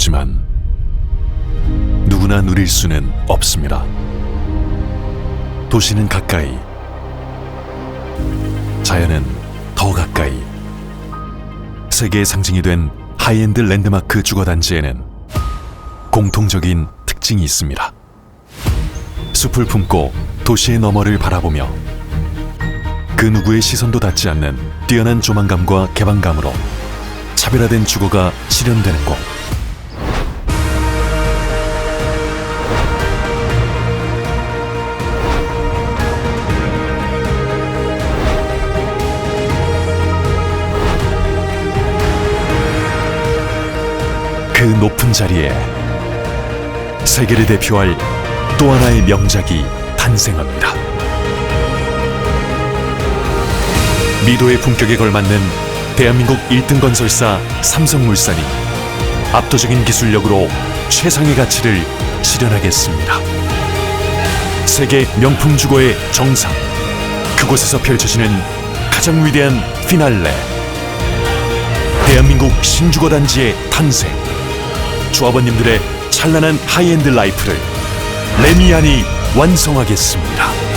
부지만 누구나 누릴 수는 없습니다. 도시는 가까이, 자연은 더 가까이. 세계의 상징이 된 하이엔드 랜드마크 주거단지에는 공통적인 특징이 있습니다. 숲을 품고 도시의 너머를 바라보며 그 누구의 시선도 닿지 않는 뛰어난 조망감과 개방감으로 차별화된 주거가 실현되는 곳. 그 높은 자리에 세계를 대표할 또 하나의 명작이 탄생합니다. 미도의 품격에 걸맞는 대한민국 1등 건설사 삼성물산이 압도적인 기술력으로 최상의 가치를 실현하겠습니다. 세계 명품 주거의 정상 그곳에서 펼쳐지는 가장 위대한 피날레 대한민국 신주거 단지의 탄생 조합원님들의 찬란한 하이엔드 라이프를 레미안이 완성하겠습니다.